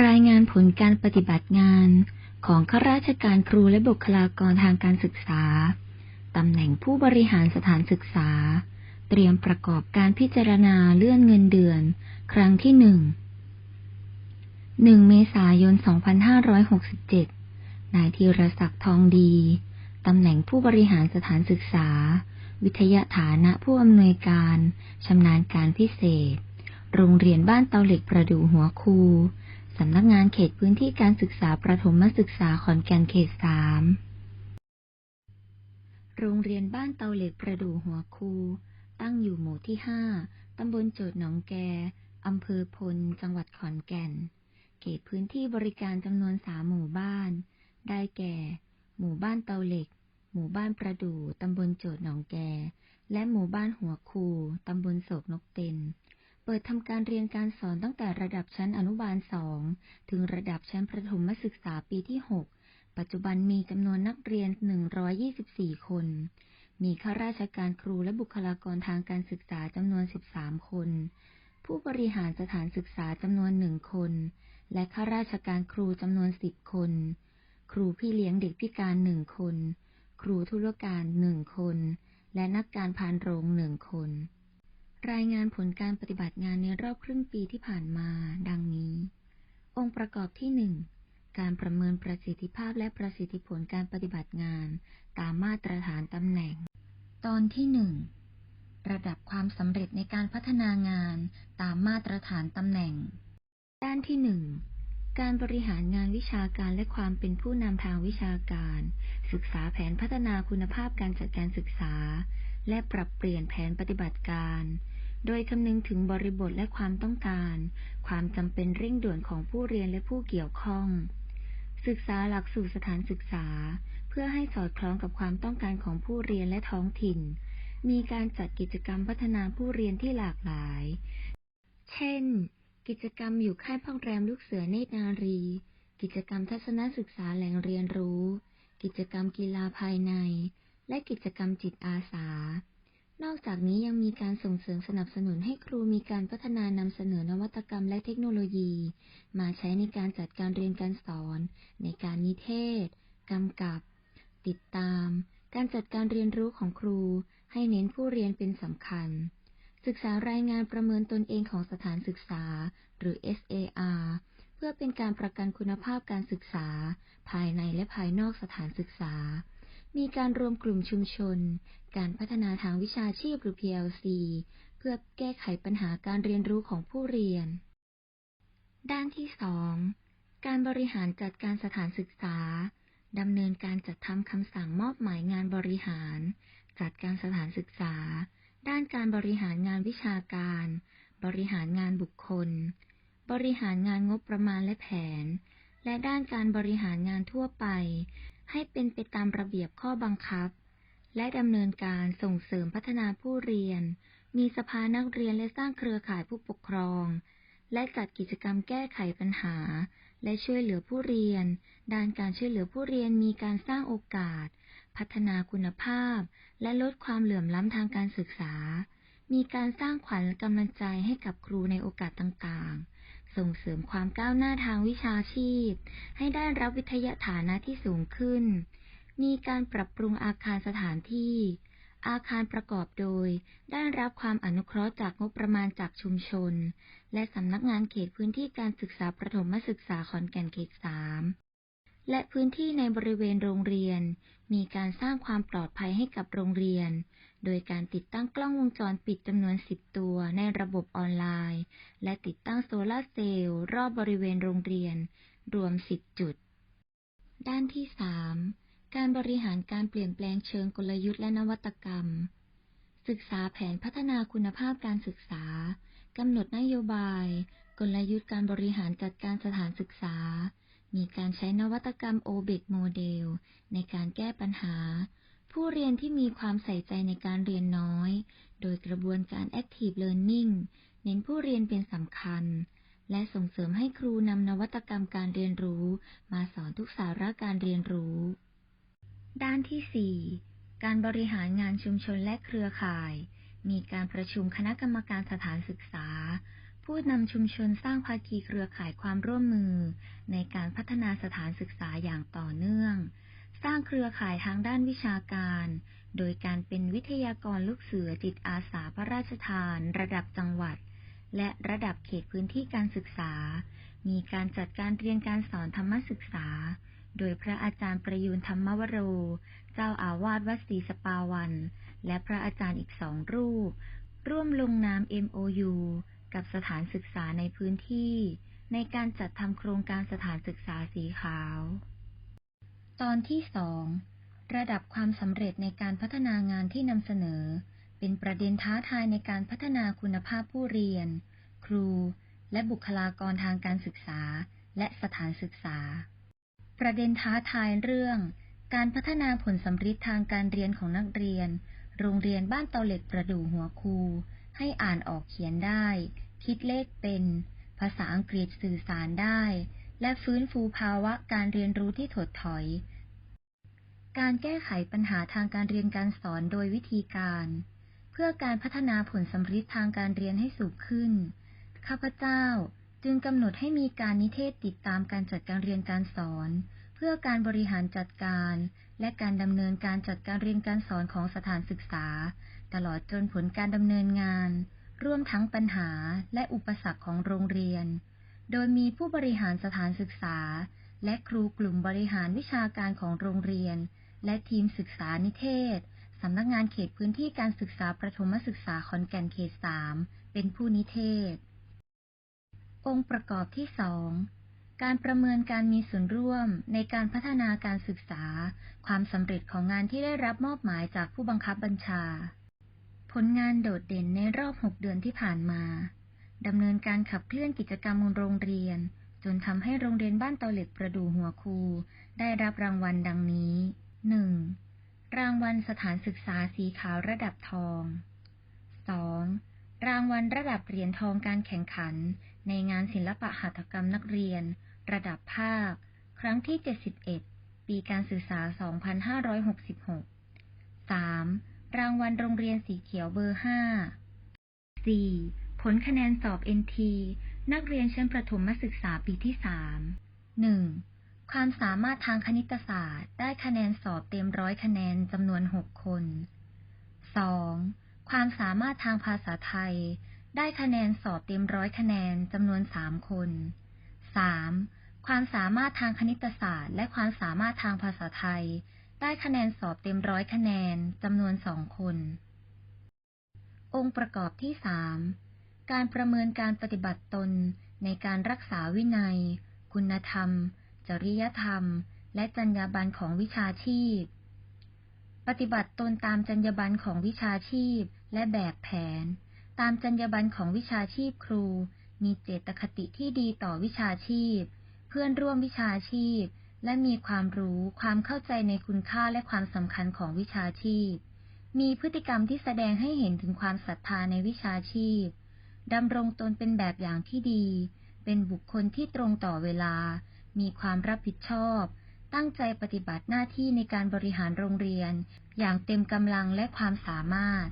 รายงานผลการปฏิบัติงานของข้าราชการครูและบุคลากรทางการศึกษา ตำแหน่งผู้บริหารสถานศึกษา เตรียมประกอบการพิจารณาเลื่อนเงินเดือน ครั้งที่หนึ่งหนึ่งเมษายน 2567 นายธีรศักดิ์ทองดี ตำแหน่งผู้บริหารสถานศึกษา วิทยาฐานะผู้อำนวยการ ชำนาญการพิเศษ โรงเรียนบ้านเตาเหล็กประดูหัวคูำนักงานเขตพื้นที่การศึกษาประถมศึกษาขอนแก่นเขตสามโรงเรียนบ้านเตาเหล็กประดู่หัวคู ตั้งอยู่หมู่ที่ห้าตำบลโจดหนองแกอำเภอพล จังหวัดขอนแก่น เขตพื้นที่บริการจำนวนสามหมู่บ้าน ได้แก่ หมู่บ้านเตาเหล็ก หมู่บ้านประดู่ตำบลโจดหนองแก และหมู่บ้านหัวคู ตำบลโศกนกเต็น เปิดทำการเรียนการสอนตั้งแต่ระดับชั้นอนุบาลสองถึงระดับชั้นประถมศึกษาปีที่ 6 ปัจจุบันมีจำนวนนักเรียน 124 คน มีข้าราชการครูและบุคลากรทางการศึกษาจำนวน 13 คน ผู้บริหารสถานศึกษาจำนวนหนึ่งคน และข้าราชการครูจำนวน 10 คน ครูพี่เลี้ยงเด็กพิการหนึ่งคน ครูธุรการหนึ่งคน และนักการพานโรงหนึ่งคน รายงานผลการปฏิบัติงานในรอบครึ่งปีที่ผ่านมา ดังนี้ องค์ประกอบที่หนึ่งการประเมินประสิทธิภาพและประสิทธิผลการปฏิบัติงาน ตามมาตรฐานตำแหน่ง ตอนที่หนึ่งระดับความสำเร็จในการพัฒนางานตามมาตรฐานตำแหน่ง ด้านที่หนึ่งการบริหารงานวิชาการและความเป็นผู้นำทางวิชาการ ศึกษาแผนพัฒนาคุณภาพการจัดการศึกษา และปรับเปลี่ยนแผนปฏิบัติการ โดยคำนึงถึงบริบทและความต้องการ ความจำเป็นเร่งด่วนของผู้เรียนและผู้เกี่ยวข้อง ศึกษาหลักสูตรสถานศึกษา เพื่อให้สอดคล้องกับความต้องการของผู้เรียนและท้องถิ่น มีการจัดกิจกรรมพัฒนาผู้เรียนที่หลากหลาย เช่น กิจกรรมอยู่ค่ายพักแรมลูกเสือเนตรนารี กิจกรรมทัศนศึกษาแหล่งเรียนรู้ กิจกรรมกีฬาภายใน และกิจกรรมจิตอาสา นอกจากนี้ยังมีการส่งเสริมสนับสนุนให้ครูมีการพัฒนานำเสนอนวัตกรรมและเทคโนโลยี มาใช้ในการจัดการเรียนการสอน ในการนิเทศ กำกับ ติดตาม การจัดการเรียนรู้ของครู ให้เน้นผู้เรียนเป็นสำคัญ ศึกษารายงานประเมินตนเองของสถานศึกษา หรือ SAR เพื่อเป็นการประกันคุณภาพการศึกษา ภายในและภายนอกสถานศึกษา มีการรวมกลุ่มชุมชน การพัฒนาทางวิชาชีพหรือ PLC เพื่อแก้ไขปัญหาการเรียนรู้ของผู้เรียน ด้านที่สองการบริหารจัดการสถานศึกษา ดำเนินการจัดทำคำสั่งมอบหมายงานบริหาร จัดการสถานศึกษา ด้านการบริหารงานวิชาการ บริหารงานบุคคล บริหารงานงบประมาณและแผน และด้านการบริหารงานทั่วไป ให้เป็นไปตามระเบียบข้อบังคับ และดำเนินการส่งเสริมพัฒนาผู้เรียน มีสภานักเรียนและสร้างเครือข่ายผู้ปกครอง และจัดกิจกรรมแก้ไขปัญหา และช่วยเหลือผู้เรียน ด้านการช่วยเหลือผู้เรียนมีการสร้างโอกาส พัฒนาคุณภาพ และลดความเหลื่อมล้ำทางการศึกษา มีการสร้างขวัญกำลังใจให้กับครูในโอกาสต่างๆ ส่งเสริมความก้าวหน้าทางวิชาชีพ ให้ได้รับวิทยาฐานะที่สูงขึ้น มีการปรับปรุงอาคารสถานที่ อาคารประกอบโดย ได้รับความอนุเคราะห์จากงบประมาณจากชุมชน และสำนักงานเขตพื้นที่การศึกษาประถมศึกษาขอนแก่นเขตสาม และพื้นที่ในบริเวณโรงเรียน มีการสร้างความปลอดภัยให้กับโรงเรียน โดยการติดตั้งกล้องวงจรปิดจำนวน 10 ตัวในระบบออนไลน์ และติดตั้งโซลาเซลล์รอบบริเวณโรงเรียน รวม 10 จุด ด้านที่ 3 การบริหารการเปลี่ยนแปลงเชิงกลยุทธ์และนวัตกรรม ศึกษาแผนพัฒนาคุณภาพการศึกษากำหนดนโยบาย กลยุทธ์การบริหารจัดการสถานศึกษา มีการใช้นวัตกรรม OBEC โมเดลในการแก้ปัญหา ผู้เรียนที่มีความใส่ใจในการเรียนน้อย โดยกระบวนการ Active Learning เน้นผู้เรียนเป็นสำคัญ และส่งเสริมให้ครูนำนวัตกรรมการเรียนรู้ มาสอนทุกสาระการเรียนรู้ ด้านที่ 4 การบริหารงานชุมชนและเครือข่าย มีการประชุมคณะกรรมการสถานศึกษา ผู้นำชุมชนสร้างภาคีเครือข่ายความร่วมมือ ในการพัฒนาสถานศึกษาอย่างต่อเนื่อง สร้างเครือข่ายทางด้านวิชาการ โดยการเป็นวิทยากรลูกเสือจิตอาสาพระราชทาน ระดับจังหวัด และระดับเขตพื้นที่การศึกษา มีการจัดการเรียนการสอนธรรมศึกษา โดยพระอาจารย์ประยูนธรรมวโร เจ้าอาวาสวัดศรีสปาวัน และพระอาจารย์อีกสองรูป ร่วมลงนาม MOU กับสถานศึกษาในพื้นที่ ในการจัดทำโครงการสถานศึกษาสีขาว ตอนที่สองระดับความสำเร็จในการพัฒนางานที่นำเสนอ เป็นประเด็นท้าทายในการพัฒนาคุณภาพผู้เรียน ครู และบุคลากรทางการศึกษา และสถานศึกษา ประเด็นท้าทายเรื่อง การพัฒนาผลสำฤทธิ์ทางการเรียนของนักเรียน โรงเรียนบ้านเตาเหล็กประดู่หัวคู ให้อ่านออกเขียนได้ คิดเลขเป็น ภาษาอังกฤษสื่อสารได้ และฟื้นฟูภาวะการเรียนรู้ที่ถดถอย การแก้ไขปัญหาทางการเรียนการสอนโดยวิธีการ เพื่อการพัฒนาผลสำฤทธิ์ทางการเรียนให้สูงขึ้น ข้าพเจ้าจึงกำหนดให้มีการนิเทศติดตามการจัดการเรียนการสอน เพื่อการบริหารจัดการ และการดำเนินการจัดการเรียนการสอนของสถานศึกษา ตลอดจนผลการดำเนินงาน ร่วมทั้งปัญหาและอุปสรรคของโรงเรียน โดยมีผู้บริหารสถานศึกษา และครูกลุ่มบริหารวิชาการของโรงเรียน และทีมศึกษานิเทศสำนักงานเขตพื้นที่การศึกษาประถมศึกษาขอนแก่นเขต 3 เป็นผู้นิเทศ องค์ประกอบที่สองการประเมินการมีส่วนร่วมในการพัฒนาการศึกษา ความสำเร็จของงานที่ได้รับมอบหมายจากผู้บังคับบัญชา ผลงานโดดเด่นในรอบ 6 เดือนที่ผ่านมา ดำเนินการขับเคลื่อนกิจกรรมโรงเรียน จนทำให้โรงเรียนบ้านเตาเหล็กประดู่หัวคู ได้รับรางวัลดังนี้ 1. รางวัลสถานศึกษาสีขาวระดับทอง 2. รางวัลระดับเหรียญทองการแข่งขัน ในงานศิลปะหัตถกรรมนักเรียน ระดับภาค ครั้งที่ 71 ปีการศึกษา 2566 3. รางวัลโรงเรียนสีเขียวเบอร์ 5 4. ผลคะแนนสอบ NT นักเรียนชั้นประถมศึกษาปีที่ 3 1. ความสามารถทางคณิตศาสตร์ ได้คะแนนสอบเต็มร้อยคะแนนจำนวน 6 คน 2. ความสามารถทางภาษาไทย ได้คะแนนสอบเต็มร้อยคะแนนจำนวน 3 คน 3. ความสามารถทางคณิตศาสตร์ และความสามารถทางภาษาไทย ได้คะแนนสอบเต็มร้อยคะแนนจำนวน2คน องค์ประกอบที่3การประเมินการปฏิบัติตนในการรักษาวินัย คุณธรรม จริยธรรม และจรรยาบรรณของวิชาชีพ ปฏิบัติตนตามจรรยาบรรณของวิชาชีพและแบบแผน ตามจรรยาบรรณของวิชาชีพครู มีเจตคติที่ดีต่อวิชาชีพ เพื่อนร่วมวิชาชีพ และมีความรู้ความเข้าใจในคุณค่าและความสำคัญของวิชาชีพ มีพฤติกรรมที่แสดงให้เห็นถึงความศรัทธาในวิชาชีพดำรงตนเป็นแบบอย่างที่ดี เป็นบุคคลที่ตรงต่อเวลา มีความรับผิดชอบ ตั้งใจปฏิบัติหน้าที่ในการบริหารโรงเรียน อย่างเต็มกำลังและความสามารถ